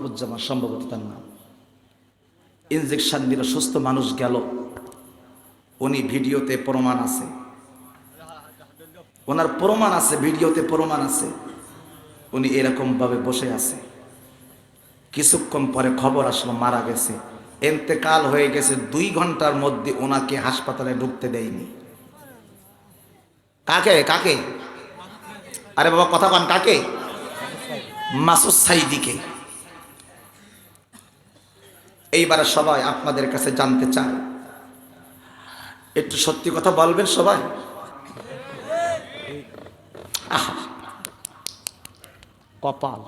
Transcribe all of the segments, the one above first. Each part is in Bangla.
কুতুবুজ্জামান সম্ভবত তার নাম। ইনজেকশন দিল সুস্থ মানুষ গেল। উনি ভিডিওতে প্রমাণ আছে। ওনার প্রমাণ আছে, ভিডিওতে প্রমাণ আছে। উনি এরকমভাবে বসে আছে। কিছুক্ষণ পরে খবর আসলো, মারা গেছে। এন্তেকাল হয়ে গেছে, দুই ঘণ্টার মধ্যে ওনাকে হাসপাতালে ঢুকতে দেয়নি। কাকে কাকে? আরে বাবা, কথা কন, কাকে? মাসুদ সাইদিকে। এইবারে সবাই আপনাদের কাছে জানতে চায়। একটু সত্যি কথা বলবেন সবাই? কপাল।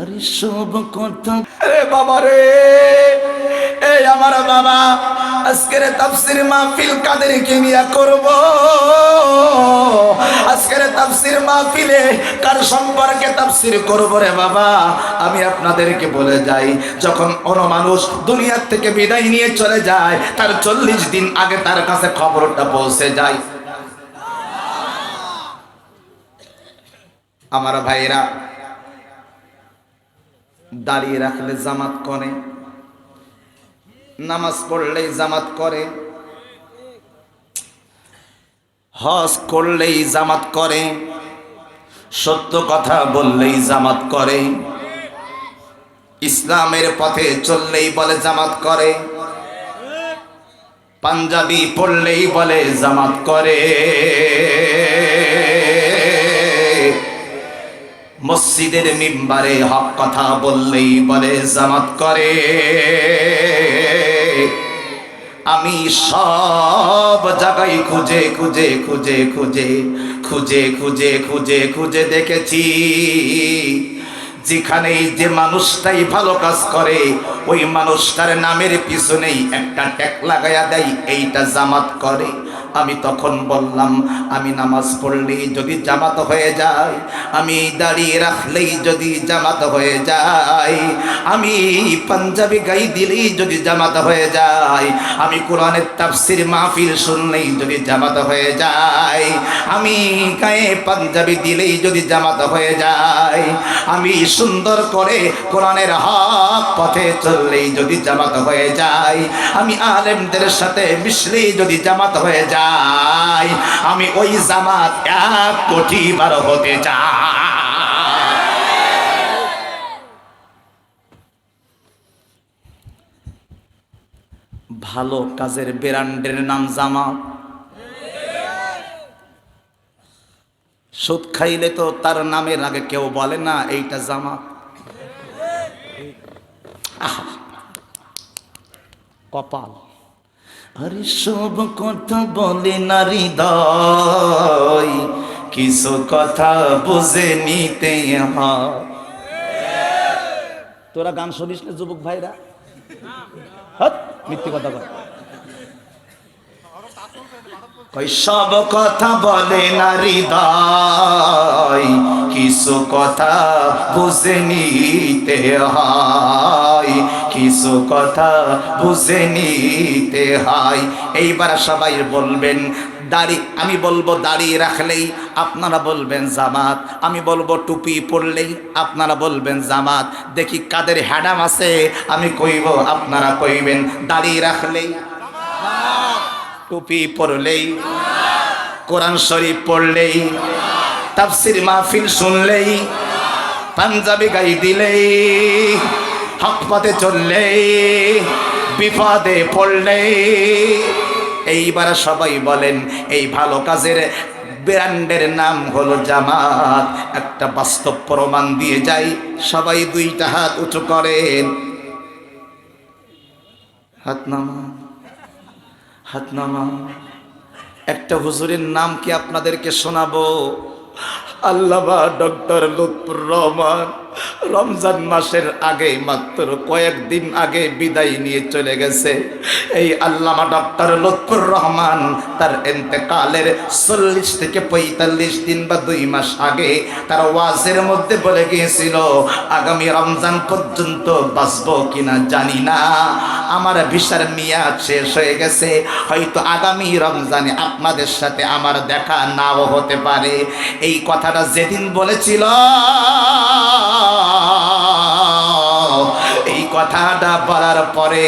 আরে সব কথা। আরে বাবা রে এই আমার বাবা। আজকের তাফসির মাহফিল কাদেরকে নিয়ে করব? আজকের তাফসির মাহফিলে কার সম্পর্কে তাফসির করব রে বাবা? আমি আপনাদেরকে বলে যাই, যখন অন্য মানুষ দুনিয়ার থেকে বিদায় নিয়ে চলে যায়, তার চল্লিশ দিন আগে তার কাছে খবরটা পৌঁছে যায়। আমার ভাইরা দাঁড়িয়ে রাখলে জামাত করে নামাজ পড়লেই জামাত করে। হজ করলেই জামাত করে। সত্য কথা বললেই জামাত করে। ইসলামের পথে চললেই বলে জামাত করে। পাঞ্জাবি পড়লেই বলে জামাত করে। মসজিদের মিম্বারে হক কথা বললেই বলে, জামাত করে। আমি সব জায়গায় খুঁজে খুঁজে খুঁজে খুঁজে খুঁজে খুঁজে খুঁজে খুঁজে দেখেছি। যেখানেই যে মানুষটাই ভালো কাজ করে, ওই মানুষটার নামের পিছনেই একটা ট্যাক লাগাইয়া দেয়, এইটা জামাত করে। আমি তখন বললাম, আমি নামাজ পড়লেই যদি জামাত হয়ে যায়, আমি দাঁড়িয়ে রাখলেই যদি জামাত হয়ে যায়, আমি পাঞ্জাবি গাই দিলেই যদি জামাত হয়ে যায়, আমি কোরআনের তাফসির মাহফিল শুনলেই যদি জামাত হয়ে যায়, আমি গায়ে পাঞ্জাবি দিলেই যদি জামাত হয়ে যায়, আমি সুন্দর করে কোরআনের হক পথে চললেই যদি জামাত হয়ে যায়, আমি আলেমদের সাথে মিশলেই যদি জামাত হয়ে যায় আমি ওই জামাত এক কোটি বার হতে চাই। ভালো কাজের ব্র্যান্ডের নাম জামাত। সুদ খাইলে তো তার নামের আগে কেউ বলে না, এইটা জামাত। কপাল। আরে সব কথা বলে নারী দয় কিছু কথা বুঝে নিতে তোরা গান শুনিস না, যুবক ভাইরা? মিথ্যে কথা বল। সব কথা বলে নারী দয় কিছু কথা বুঝে নিতে হয়, কিছু কথা বুঝে নিতে হয়। এইবার সবাই বলবেন, দাড়ি আমি বলব দাঁড়িয়ে রাখলেই আপনারা বলবেন জামাত, আমি বলব, টুপি পরলেই আপনারা বলবেন জামাত। দেখি কাদের হ্যাডাম আছে, আমি কইব, আপনারা কইবেন দাঁড়িয়ে রাখলেই টুপি পরলেই, কোরআন শরীফ পড়লেই, তাফসির মাহফিল শুনলেই, পাঞ্জাবি গাই দিলেই, হক পথে চললেই, বিপদে পড়লেই, এইবার সবাই বলেন, এই ভালো কাজের ব্র্যান্ডের নাম হলো জামাত। একটা বাস্তব প্রমাণ দিয়ে যাই, সবাই দুইটা হাত উঁচু করেন। হাত নামা হাত নামা। একটা হুজুরের নাম কি আপনাদেরকে শোনাবো? আল্লামা ডক্টর লুৎফুর রহমান। রমজান মাসের আগে মাত্র কয়েকদিন আগে বিদায় নিয়ে চলে গেছে। এই আল্লামা ডক্টর লুৎফুর রহমান তার এতেকালের চল্লিশ থেকে পঁয়তাল্লিশ দিন বা দুই মাস আগে তার ওয়াজের মধ্যে বলে গিয়েছিল, আগামী রমজান পর্যন্ত বাঁচবো কিনা জানি না। আমার ভিসার মেয়াদ শেষ হয়ে গেছে। হয়তো আগামী রমজানে আপনাদের সাথে আমার দেখা নাও হতে পারে। এই কথাটা যেদিন বলেছিল কথাটা বলার পরে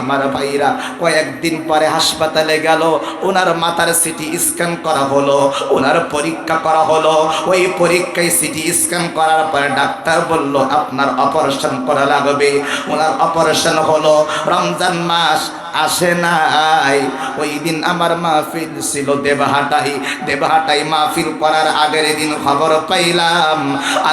আমার ভাইরা কয়েকদিন পরে হাসপাতালে গেল। ওনার মাথার সিটি স্ক্যান করা হলো, ওনার পরীক্ষা করা হলো। ওই পরীক্ষায় সিটি স্ক্যান করার পরে ডাক্তার বলল, আপনার অপারেশন করা লাগবে। ওনার অপারেশন হলো রমজান মাস। আসে নাই। ওই দিন আমার মাহফিল ছিল দেবহাটাই দেবহাটাই মাহফিল করার আগের দিন খবর পাইলাম।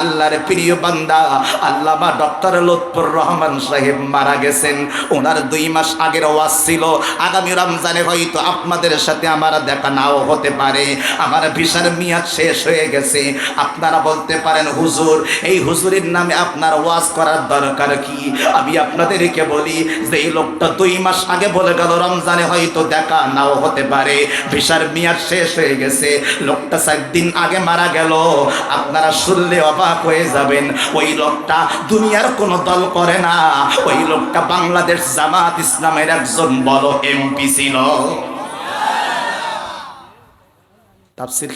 আল্লাহর প্রিয় বান্দা, আল্লামা ডক্টর লুৎফুর রহমান সাহেব মারা গেছেন। ওনার দুই মাস আগের ওয়াজ ছিল, আগামী রমজানে হয়তো আপনাদের সাথে আমার দেখা নাও হতে পারে। আমার ভিসার মেয়াদ শেষ হয়ে গেছে। আপনারা বলতে পারেন, হুজুর, এই হুজুরের নামে আপনার ওয়াজ করার দরকার কি? আমি আপনাদেরকে বলি যে এই লোকটা দুই মাস আগে বলে গেল, রমজানে হয়তো দেখা নাও হতে পারে। ভিসার মেয়াদ শেষ হয়ে গেছে। লোকটা চার দিন আগে মারা গেল। আপনারা শুনলে অবাক হয়ে যাবেন, ওই লোকটা দুনিয়ার কোনো দল করে না। ওই লোকটা বাংলাদেশ জামাত ইসলামের একজন বড় এমপি ছিল। তাফসির